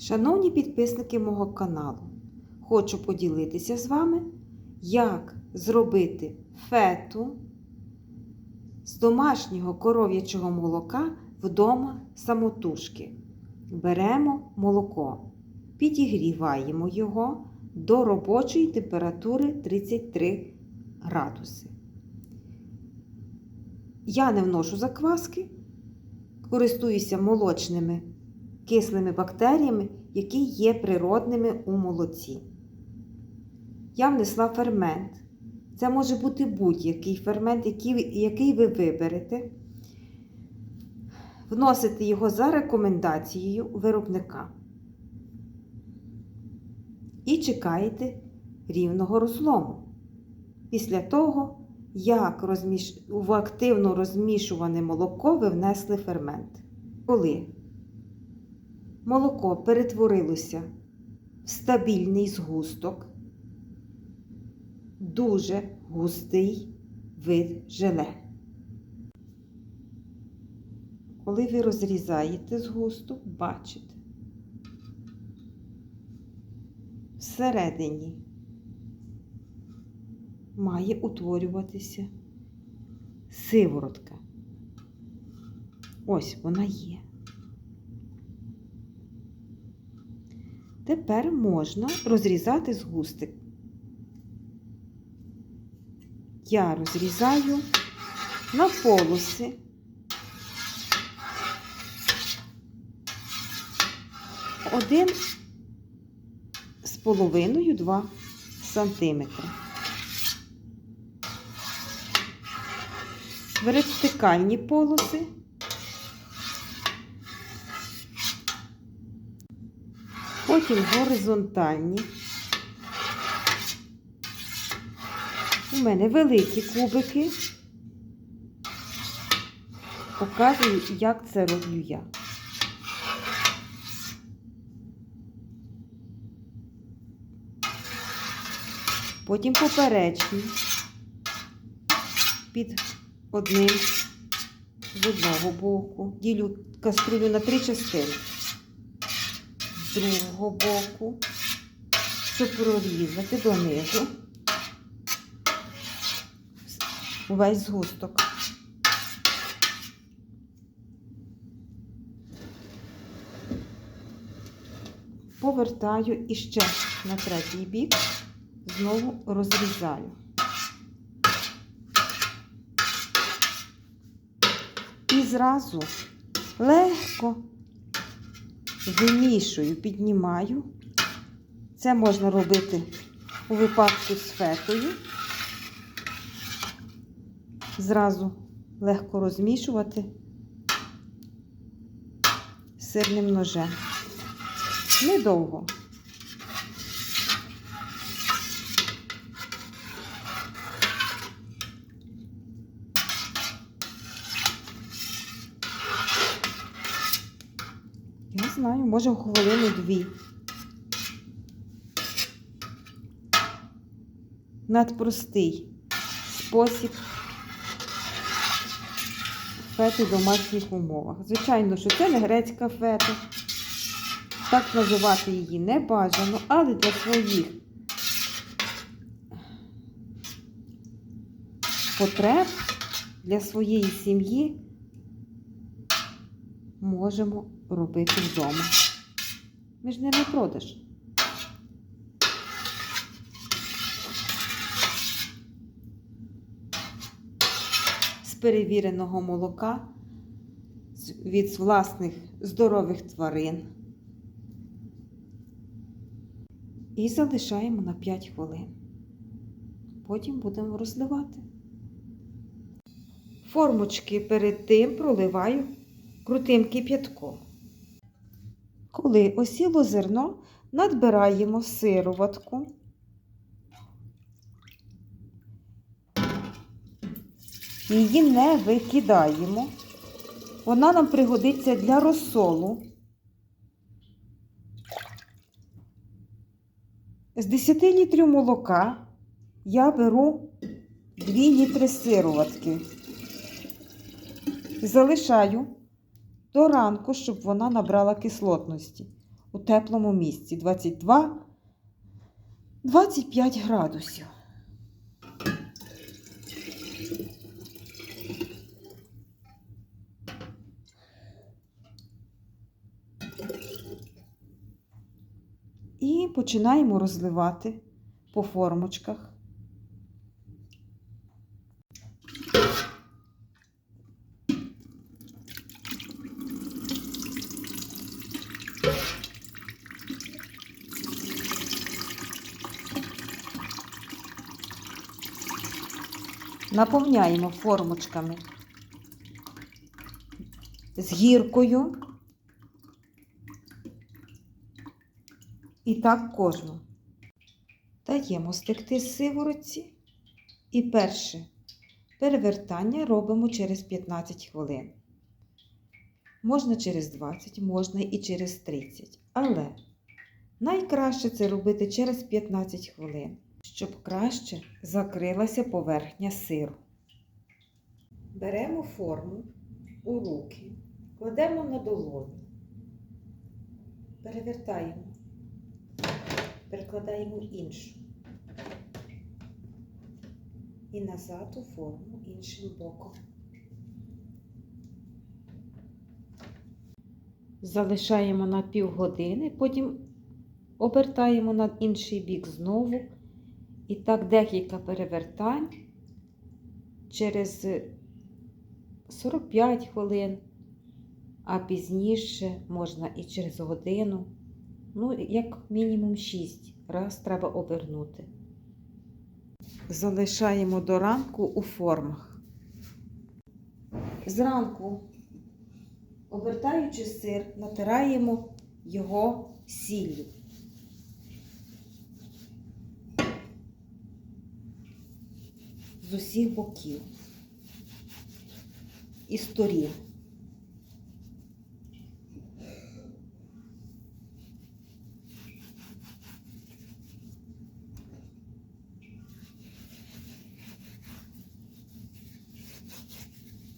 Шановні підписники мого каналу, хочу поділитися з вами, як зробити фету з домашнього коров'ячого молока вдома самотужки. Беремо молоко, підігріваємо його до робочої температури 33 градуси. Я не вношу закваски, користуюся молочними кислими бактеріями, які є природними у молоці. Я внесла фермент. Це може бути будь-який фермент, який, який ви виберете. Вносите його за рекомендацією виробника. І чекаєте рівного розлому. Після того, як розміш... в активно розмішуване молоко ви внесли фермент. Коли молоко перетворилося в стабільний згусток, дуже густий вид желе. Коли ви розрізаєте згусток, бачите, всередині має утворюватися сиворотка. Ось вона є. Тепер можна розрізати згустик. Я розрізаю на полоси. Один з половиною 2 сантиметри. Вертикальні полоси. Потім горизонтальні. У мене великі кубики. Показую, як це роблю я. Потім поперечні під одним з одного боку. Ділю каструлю на три частини. Другого боку, щоб прорізати донизу увесь згусток. Повертаю і ще на третій бік, знову розрізаю. І зразу легко вимішую, піднімаю. Це можна робити у випадку з фетою. Зразу легко розмішувати сирним ножем. Недовго. Знаю, може хвилину-дві. Надпростий спосіб фети в домашніх умовах. Звичайно, що це не грецька фета. Так називати її не бажано, але для своїх потреб, для своєї сім'ї можемо робити вдома. На продаж. З перевіреного молока від власних здорових тварин. І залишаємо на 5 хвилин. Потім будемо розливати. Формочки перед тим проливаю крутим кип'ятком. Коли осіло зерно, надбираємо сироватку. Її не викидаємо. Вона нам пригодиться для розсолу. З 10 літрів молока я беру 2 літри сироватки. Залишаю до ранку, щоб вона набрала кислотності. у теплому місці 22-25 градусів. І починаємо розливати по формочках. Наповняємо формочками з гіркою. І так кожну. Даємо стекти сиворотці. І перше перевертання робимо через 15 хвилин. Можна через 20, можна і через 30. Але найкраще це робити через 15 хвилин, щоб краще закрилася поверхня сиру. Беремо форму у руки, кладемо на долоні, перевертаємо перекладаємо іншу. І назад у форму іншим боком. Залишаємо на півгодини, потім обертаємо на інший бік знову. І так декілька перевертань через 45 хвилин, а пізніше можна і через годину. Ну, як мінімум 6 раз треба обернути. Залишаємо до ранку у формах. Зранку, обертаючи сир, натираємо його сіллю. З усіх боків і сторін.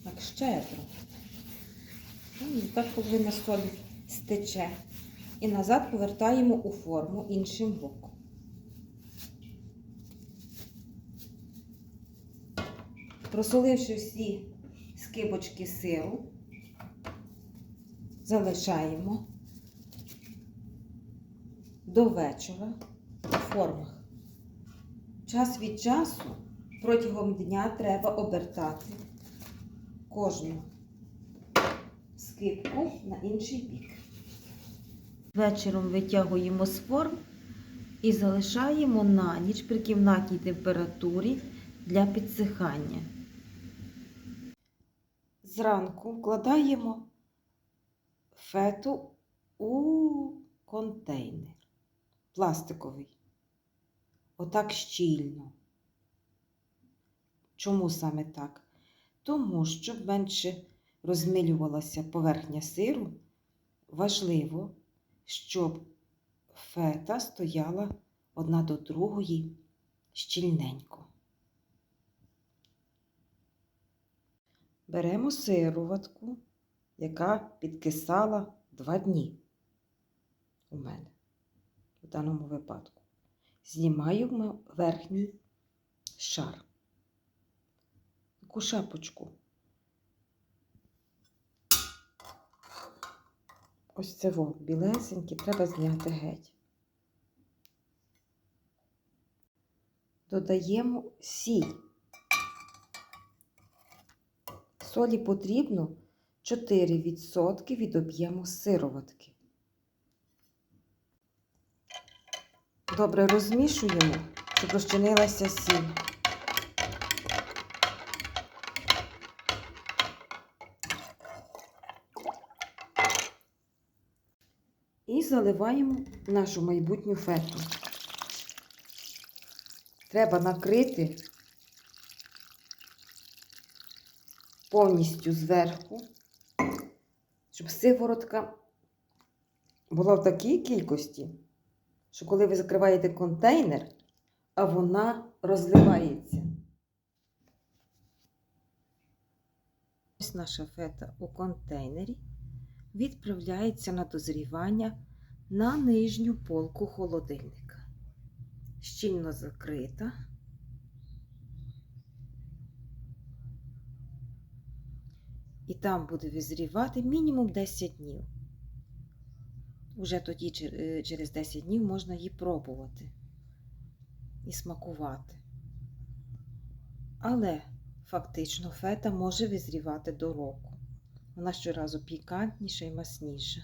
Так, щедро. Ну, і так половина солі стече. І назад повертаємо у форму іншим боком. Просоливши всі скибочки сиру, залишаємо до вечора у формах. Час від часу протягом дня треба обертати кожну скипку на інший бік. Вечором витягуємо з форм і залишаємо на ніч при кімнатній температурі для підсихання. Зранку вкладаємо фету у контейнер пластиковий. Отак щільно. Чому саме так? Тому, щоб менше розмилювалася поверхня сиру, важливо, щоб фета стояла одна до другої щільненько. Беремо сироватку, яка підкисала два дні у мене в даному випадку. Знімаємо верхній шар таку шапочку. Ось це во, білесеньке, треба зняти геть. Додаємо сіль. Солі потрібно 4% від об'єму сироватки. Добре розмішуємо, щоб розчинилася сіль. І заливаємо нашу майбутню фету. Треба накрити повністю зверху, щоб сиворотка була в такій кількості, що коли ви закриваєте контейнер, а вона розливається. Ось наша фета у контейнері відправляється на дозрівання на нижню полку холодильника. Щільно закрита. І там буде визрівати мінімум 10 днів. Уже тоді, е, через 10 днів, можна її пробувати і смакувати. Але фактично фета може визрівати до року. Вона щоразу пікантніша і масніша.